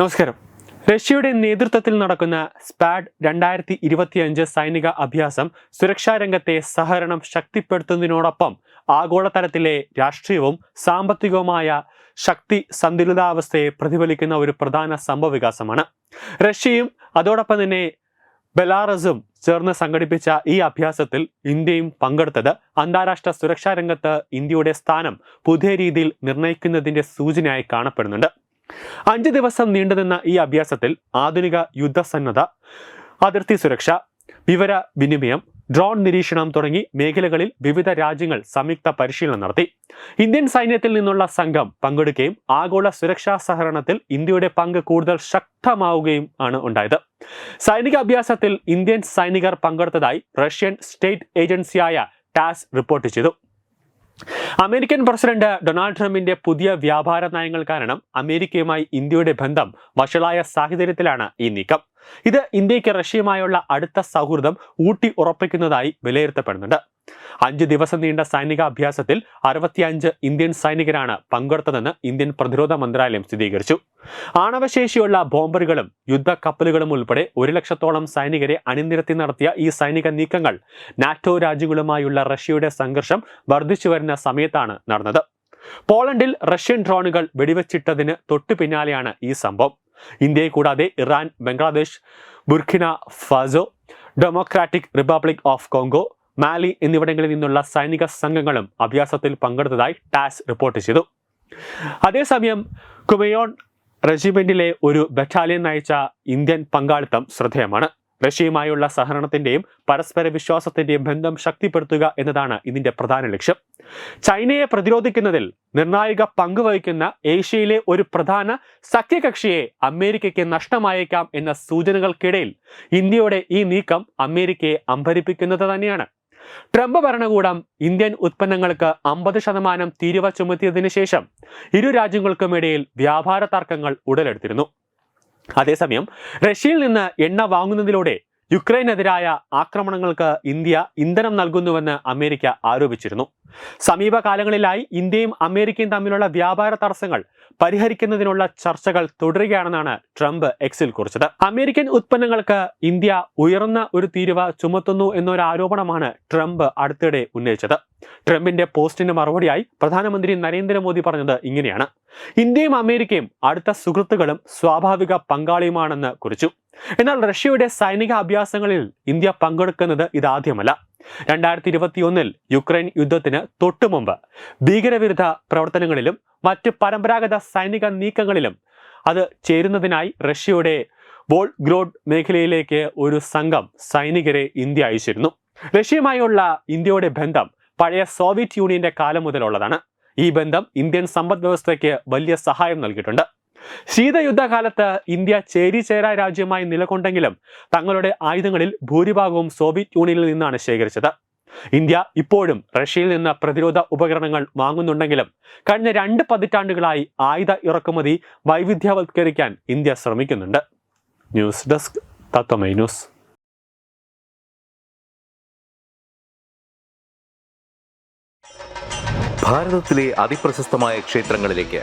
നമസ്കാരം. റഷ്യയുടെ നേതൃത്വത്തിൽ നടക്കുന്ന സ്പാഡ് രണ്ടായിരത്തി ഇരുപത്തിയഞ്ച് സൈനിക അഭ്യാസം സുരക്ഷാ രംഗത്തെ സഹകരണം ശക്തിപ്പെടുത്തുന്നതിനോടൊപ്പം ആഗോളതലത്തിലെ രാഷ്ട്രീയവും സാമ്പത്തികവുമായ ശക്തി സന്തുലിതാവസ്ഥയെ പ്രതിഫലിക്കുന്ന ഒരു പ്രധാന സംഭവവികാസമാണ് റഷ്യയും അതോടൊപ്പം തന്നെ ബെലാറസും ചേർന്ന് സംഘടിപ്പിച്ച ഈ അഭ്യാസത്തിൽ ഇന്ത്യയും പങ്കെടുത്തത് അന്താരാഷ്ട്ര സുരക്ഷാ രംഗത്ത് ഇന്ത്യയുടെ സ്ഥാനം പുതിയ രീതിയിൽ നിർണയിക്കുന്നതിന്റെ സൂചനയായി കാണപ്പെടുന്നുണ്ട്. അഞ്ച് ദിവസം നീണ്ടുനിന്ന ഈ അഭ്യാസത്തിൽ ആധുനിക യുദ്ധസന്നദ്ധ അതിർത്തി സുരക്ഷ വിവര വിനിമയം ഡ്രോൺ നിരീക്ഷണം തുടങ്ങി മേഖലകളിൽ വിവിധ രാജ്യങ്ങൾ സംയുക്ത പരിശീലനം നടത്തി. ഇന്ത്യൻ സൈന്യത്തിൽ നിന്നുള്ള സംഘം പങ്കെടുക്കുകയും ആഗോള സുരക്ഷാ സഹകരണത്തിൽ ഇന്ത്യയുടെ പങ്ക് കൂടുതൽ ശക്തമാവുകയും ആണ് ഉണ്ടായത്. സൈനിക അഭ്യാസത്തിൽ ഇന്ത്യൻ സൈനികർ പങ്കെടുത്തതായി റഷ്യൻ സ്റ്റേറ്റ് ഏജൻസിയായ ടാസ് റിപ്പോർട്ട് ചെയ്തു. അമേരിക്കൻ പ്രസിഡന്റ് ഡൊണാൾഡ് ട്രംപിന്റെ പുതിയ വ്യാപാര നയങ്ങൾ കാരണം അമേരിക്കയുമായി ഇന്ത്യയുടെ ബന്ധം വഷളായ സാഹചര്യത്തിലാണ് ഈ നീക്കം. ഇത് ഇന്ത്യയ്ക്ക് റഷ്യയുമായുള്ള അടുത്ത സൗഹൃദം ഊട്ടി ഉറപ്പിക്കുന്നതായി വിലയിരുത്തപ്പെടുന്നുണ്ട്. അഞ്ച് ദിവസം നീണ്ട സൈനിക അഭ്യാസത്തിൽ അറുപത്തിയഞ്ച് ഇന്ത്യൻ സൈനികരാണ് പങ്കെടുത്തതെന്ന് ഇന്ത്യൻ പ്രതിരോധ മന്ത്രാലയം സ്ഥിരീകരിച്ചു. ആണവശേഷിയുള്ള ബോംബറുകളും യുദ്ധക്കപ്പലുകളും ഉൾപ്പെടെ ഒരു ലക്ഷത്തോളം സൈനികരെ അണിനിരത്തി നടത്തിയ ഈ സൈനിക നീക്കങ്ങൾ നാറ്റോ രാജ്യങ്ങളുമായുള്ള റഷ്യയുടെ സംഘർഷം വർദ്ധിച്ചു വരുന്ന സമയത്താണ് നടന്നത്. പോളണ്ടിൽ റഷ്യൻ ഡ്രോണുകൾ വെടിവെച്ചിട്ടതിന് തൊട്ടു പിന്നാലെയാണ് ഈ സംഭവം. ഇന്ത്യയെ കൂടാതെ Iran Bangladesh Burkina Faso Democratic Republic of Congo Mali എന്നിവിടങ്ങളിൽ നിന്നുള്ള സൈനിക സംഘങ്ങളും അഭ്യാസത്തിൽ പങ്കെടുത്തതായി ടാസ് റിപ്പോർട്ട് ചെയ്തു. അതേസമയം കുമയോൺ റെജിമെന്റിലെ ഒരു ബറ്റാലിയൻ നയിച്ച ഇന്ത്യൻ പങ്കാളിത്തം ശ്രദ്ധേയമാണ്. റഷ്യയുമായുള്ള സഹകരണത്തിന്റെയും പരസ്പര വിശ്വാസത്തിന്റെയും ബന്ധം ശക്തിപ്പെടുത്തുക എന്നതാണ് ഇതിന്റെ പ്രധാന ലക്ഷ്യം. ചൈനയെ പ്രതിരോധിക്കുന്നതിൽ നിർണായക പങ്കുവഹിക്കുന്ന ഏഷ്യയിലെ ഒരു പ്രധാന സഖ്യകക്ഷിയെ അമേരിക്കയ്ക്ക് നഷ്ടമായേക്കാം എന്ന സൂചനകൾക്കിടയിൽ ഇന്ത്യയുടെ ഈ നീക്കം അമേരിക്കയെ അമ്പരിപ്പിക്കുന്നത് തന്നെയാണ്. ട്രംപ് ഭരണകൂടം ഇന്ത്യൻ ഉത്പന്നങ്ങൾക്ക് അമ്പത് ശതമാനം തീരുവ ചുമത്തിയതിനു ശേഷം ഇരു രാജ്യങ്ങൾക്കുമിടയിൽ വ്യാപാര തർക്കങ്ങൾ ഉടലെടുത്തിരുന്നു. അതേസമയം റഷ്യയിൽ നിന്ന് എണ്ണ വാങ്ങുന്നതിലൂടെ യുക്രൈനെതിരായ ആക്രമണങ്ങൾക്ക് ഇന്ത്യ ഇന്ധനം നൽകുന്നുവെന്ന് അമേരിക്ക ആരോപിച്ചിരുന്നു. സമീപകാലങ്ങളിലായി ഇന്ത്യയും അമേരിക്കയും തമ്മിലുള്ള വ്യാപാര തടസ്സങ്ങൾ പരിഹരിക്കുന്നതിനുള്ള ചർച്ചകൾ തുടരുകയാണെന്നാണ് ട്രംപ് എക്സിൽ കുറിച്ചത്. അമേരിക്കൻ ഉത്പന്നങ്ങൾക്ക് ഇന്ത്യ ഉയർന്ന ഒരു തീരുവ ചുമത്തുന്നു എന്നൊരു ആരോപണമാണ് ട്രംപ് അടുത്തിടെ ഉന്നയിച്ചത്. ട്രംപിന്റെ പോസ്റ്റിന് മറുപടിയായി പ്രധാനമന്ത്രി നരേന്ദ്രമോദി പറഞ്ഞത് ഇങ്ങനെയാണ്. ഇന്ത്യയും അമേരിക്കയും അടുത്ത സുഹൃത്തുക്കളും സ്വാഭാവിക പങ്കാളിയുമാണെന്ന് കുറിച്ചു. എന്നാൽ റഷ്യയുടെ സൈനിക അഭ്യാസങ്ങളിൽ ഇന്ത്യ പങ്കെടുക്കുന്നത് ഇതാദ്യമല്ല. രണ്ടായിരത്തി ഇരുപത്തിയൊന്നിൽ യുക്രൈൻ യുദ്ധത്തിന് തൊട്ടുമുമ്പ് ഭീകരവിരുദ്ധ പ്രവർത്തനങ്ങളിലും മറ്റ് പരമ്പരാഗത സൈനിക നീക്കങ്ങളിലും അത് ചേരുന്നതിനായി റഷ്യയുടെ വോൾഗ്രോഡ് മേഖലയിലേക്ക് ഒരു സംഘം സൈനികരെ ഇന്ത്യ അയച്ചിരുന്നു. റഷ്യയുമായുള്ള ഇന്ത്യയുടെ ബന്ധം പഴയ സോവിയറ്റ് യൂണിയന്റെ കാലം മുതലുള്ളതാണ്. ഈ ബന്ധം ഇന്ത്യൻ സമ്പദ് വ്യവസ്ഥയ്ക്ക് വലിയ സഹായം നൽകിയിട്ടുണ്ട്. ശീതയുദ്ധകാലത്ത് ഇന്ത്യ ചേരിചേരാ രാജ്യമായി നിലകൊണ്ടെങ്കിലും തങ്ങളുടെ ആയുധങ്ങളിൽ ഭൂരിഭാഗവും സോവിയറ്റ് യൂണിയനിൽ നിന്നാണ് ശേഖരിച്ചത്. ഇന്ത്യ ഇപ്പോഴും റഷ്യയിൽ നിന്ന് പ്രതിരോധ ഉപകരണങ്ങൾ വാങ്ങുന്നുണ്ടെങ്കിലും കഴിഞ്ഞ രണ്ട് പതിറ്റാണ്ടുകളായി ആയുധ ഇറക്കുമതി വൈവിധ്യവത്കരിക്കാൻ ഇന്ത്യ ശ്രമിക്കുന്നുണ്ട്. News desk Tatwamayi news. ക്ഷേത്രങ്ങളിലേക്ക്